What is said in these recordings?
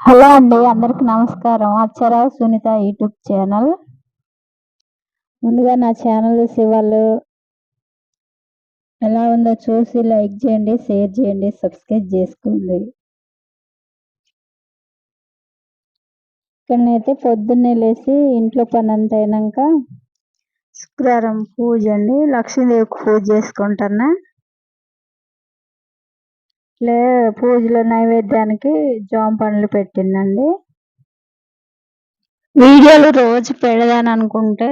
Hello అండి అందరికి నమస్కారం. Akshara Sunitha YouTube channel? ముందుగా నా ఛానల్ శివాళ్ళు ఎలా ఉందో చూసి లైక్ చేయండి షేర్ చేయండి సబ్స్క్రైబ్ చేసుకోండి. ఇక్కడనైతే పొద్దున్నే లేచి ఇంట్లో పని అంత అయినాక శుక్రవారం పూజ అండి. లక్ష్మీదేవికి పూజ చేసుకుంటున్నా. లే పూజలో నైవేద్యానికి జామ పండ్లు పెట్టిందండి. వీడియోలు రోజు పెడదాని అనుకుంటే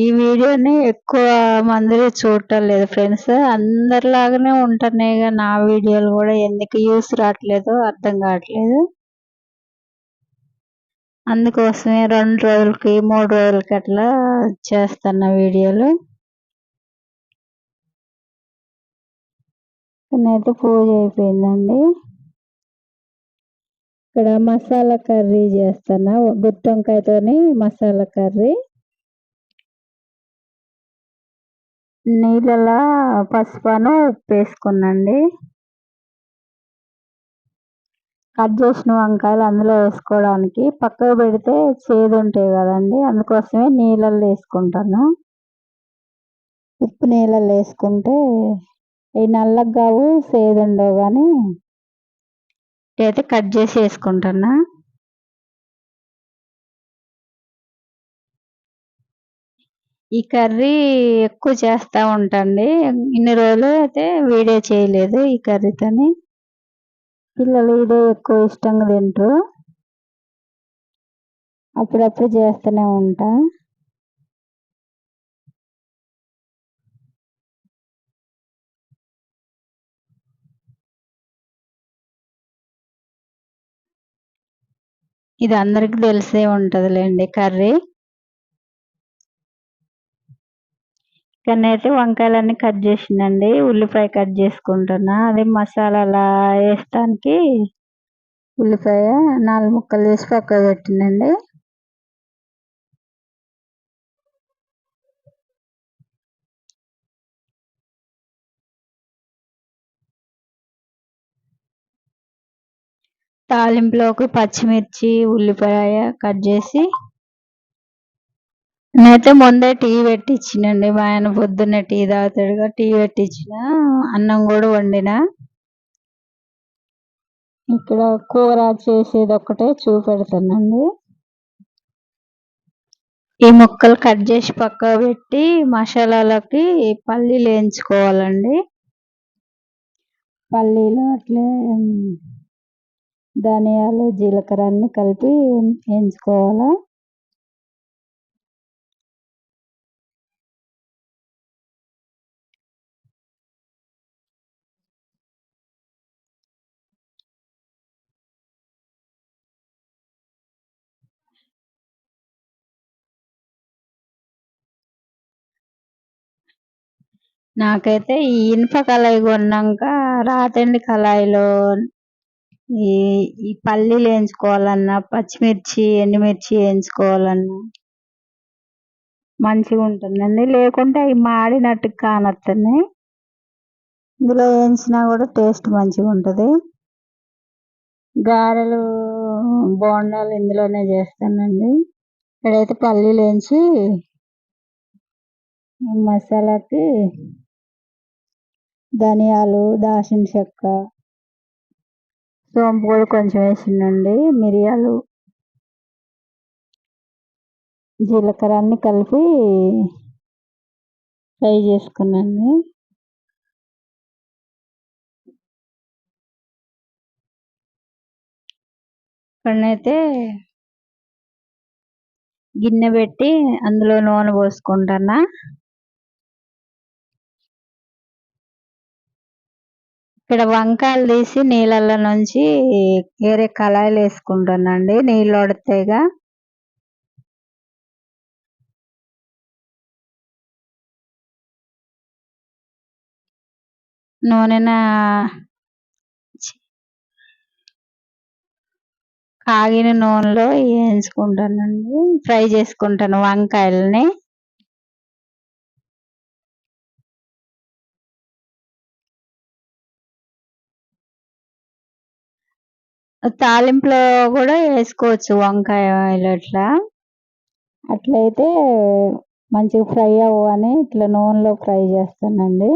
ఈ వీడియోని ఎక్కువ మంది చూడటం లేదు ఫ్రెండ్స్. అందరిలాగానే ఉంటున్నాయి నా వీడియోలు కూడా ఎందుకు యూస్ రావట్లేదు అర్థం కావట్లేదు. అందుకోసమే రెండు రోజులకి మూడు రోజులకి అట్లా చేస్తున్న వీడియోలు. అయితే పూజ అయిపోయిందండి. ఇక్కడ మసాలా కర్రీ చేస్తున్నా గుత్తి వంకాయతోని మసాలా కర్రీ. నీళ్ళలో పసుపును ఉప్పు వేసుకున్నాండి. కట్ చేసిన వంకాయలు అందులో వేసుకోవడానికి పక్కకు పెడితే చేదు ఉంటాయి కదండి అందుకోసమే నీళ్ళల్లో వేసుకుంటాను. ఉప్పు నీళ్ళల్లో వేసుకుంటే ఈ నల్లగావు సేదు ఉండవు కానీ అయితే కట్ చేసి వేసుకుంటున్నా. ఈ కర్రీ ఎక్కువ చేస్తూ ఉంటాండి. ఇన్ని రోజులు అయితే వీడియో చేయలేదు ఈ కర్రీతోని పిల్లలు ఇదే ఎక్కువ ఇష్టంగా తింటారు. అప్పుడప్పుడు చేస్తూనే ఉంటా. ఇది అందరికి తెలిసే ఉంటుందిలేండి కర్రీ. కానీ అయితే వంకాయలన్నీ కట్ చేసిందండి ఉల్లిపాయ కట్ చేసుకుంటున్నా. అదే మసాలాలా వేస్తానికి ఉల్లిపాయ నాలుగు ముక్కలు వేసి పక్క పెట్టిందండి తాలింపులోకి పచ్చిమిర్చి ఉల్లిపాయ కట్ చేసి. నేనైతే ముందే టీ పెట్టించినండి మా ఆయన పొద్దున్నే టీ తాగుతాడుగా టీ పెట్టించిన అన్నం కూడా వండిన. ఇక్కడ కూర చేసేది ఒక్కటే చూపెడతానండి. ఈ ముక్కలు కట్ చేసి పక్క పెట్టి మసాలాలకి పల్లీలు వేయించుకోవాలండి. పల్లీలు అట్లే ధనియాలు జీలకర్ర అన్ని కలిపి వేయించుకోవాలి నాకైతే ఈ ఇనుప కళాయి కొన్నాక రాతండి కళాయిలో ఈ ఈ పల్లీలు వేయించుకోవాలన్నా పచ్చిమిర్చి ఎండుమిర్చి వేయించుకోవాలన్నా మంచిగా ఉంటుందండి. లేకుంటే అవి మాడినట్టు కానొస్తున్నాయి ఇందులో వేయించినా కూడా టేస్ట్ మంచిగా ఉంటుంది. గారెలు బోండాలు ఇందులోనే చేస్తానండి. ఇక్కడైతే పల్లీలు వేయించి మసాలాకి ధనియాలు దాల్చిన చెక్క సోంపు కూడా కొంచెం వేసిండండి మిరియాలు జీలకర్ర అన్ని కలిపి ఫ్రై చేసుకున్నాను ఇక్కడనైతే గిన్నె పెట్టి అందులో నూనె పోసుకుంటున్నా. ఇక్కడ వంకాయలు తీసి నీళ్ళల్లో నుంచి వేరే కళాయిలు వేసుకుంటానండి నీళ్ళు వడతాయిగా నూనెన? కాగిన నూనెలో వేయించుకుంటానండి ఫ్రై చేసుకుంటాను వంకాయలని. తాలింపులో కూడా వేసుకోవచ్చు వంకాయ ఆయిల్ అట్లా. అట్లయితే మంచిగా ఫ్రై అవ్వని ఇట్లా నూనెలో ఫ్రై చేస్తానండి.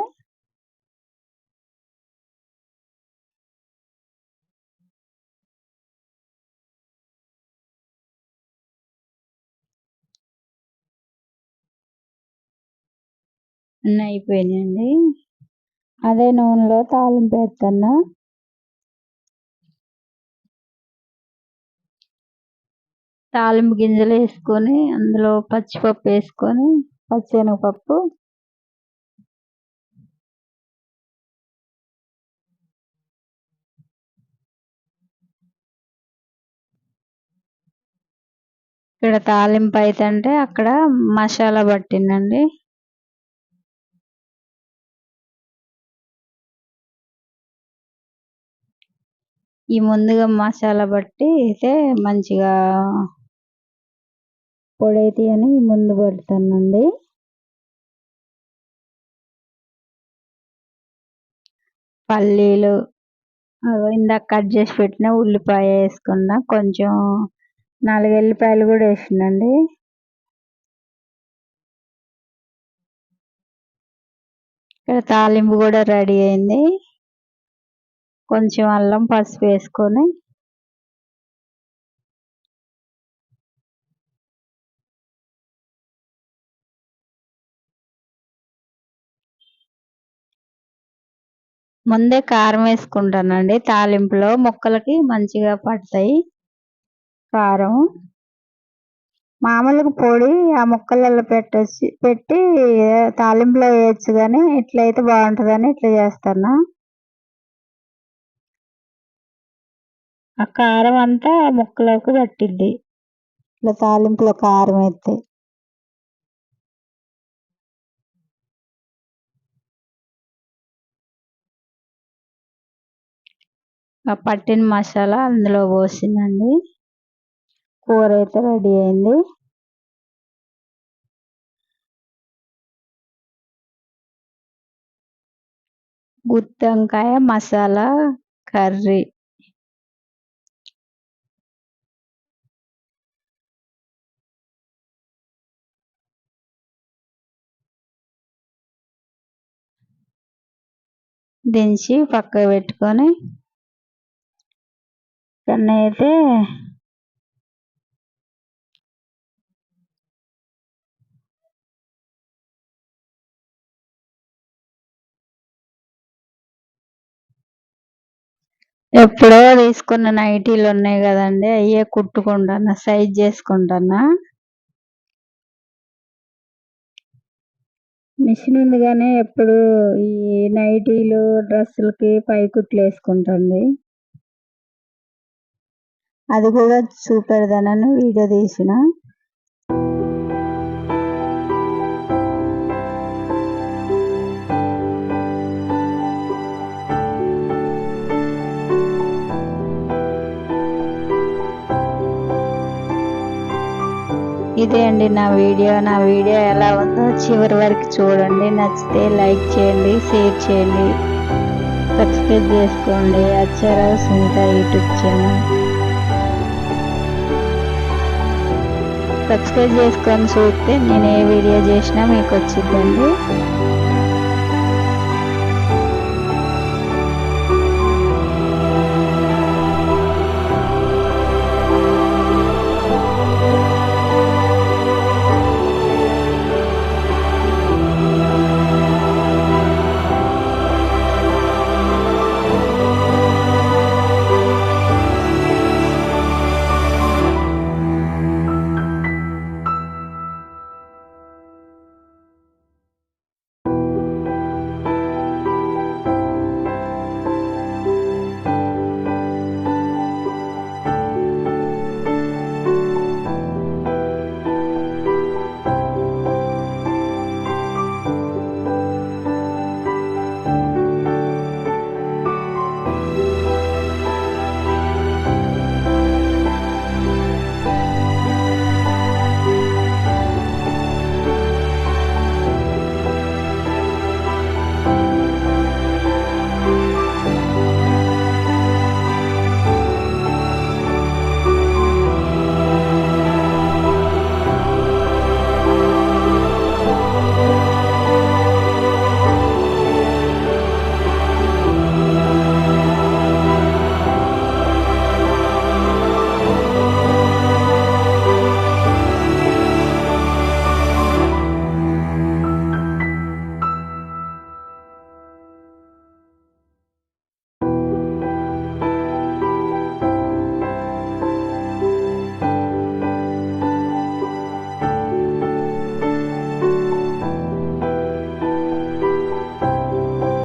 అయిపోయినాయండి. అదే నూనెలో తాలింపు వేస్తాను తాలింపు గింజలు వేసుకొని అందులో పచ్చిపప్పు వేసుకొని పచ్చెనగపప్పు. ఇక్కడ తాలింపు అయితే అక్కడ మసాలా పట్టిందండి. ఈ ముందుగా మసాలా బట్టి అయితే మంచిగా పొడైతే అని ముందు పెడతానండి. పల్లీలు ఇందాక కట్ చేసి పెట్టిన ఉల్లిపాయ వేసుకున్నా. కొంచెం నాలుగు ఎల్లిపాయలు కూడా వేసినండి. ఇక్కడ తాలింపు కూడా రెడీ అయింది. కొంచెం అల్లం పసుపు వేసుకొని ముందే కారం వేసుకుంటానండి. తాలింపులో ముక్కలకి మంచిగా పడతాయి. కారం. మామూలుగా పొడి ఆ ముక్కలలో పెట్టొచ్చి పెట్టి తాలింపులో వేయచ్చు కానీ ఇట్లయితే బాగుంటుందని ఇట్లా చేస్తాను. ఆ కారం అంతా ముక్కలకు పట్టిద్ది. ఇట్లా తాలింపులో కారం అయితే ఆ పట్టిన మసాలా అందులో పోసిందండి. కూర అయితే రెడీ అయింది. గుత్తంకాయ మసాలా కర్రీ. దించి పక్క పెట్టుకొని కన్నా అయితే ఎప్పుడో తీసుకున్న నైటీలు ఉన్నాయి కదండి అయ్యే కుట్టుకుంటాను సైజ్ చేసుకుంటానా? మిషన్ ఉంది కానీ ఎప్పుడు ఈ నైటీలు డ్రెస్సులకి పై కుట్లు వేసుకుంటుంది అది కూడా చూపెడదానని వీడియో తీసిన? ఇదే అండి నా వీడియో. నా వీడియో ఎలా ఉందో చివరి వరకు చూడండి. నచ్చితే లైక్ చేయండి షేర్ చేయండి సబ్స్క్రైబ్ చేసుకోండి. Accharao Sunitha YouTube channel. Subscribe చేసుకొని చూస్తే నేను ఏ వీడియో చేసినా మీకు వచ్చిందండి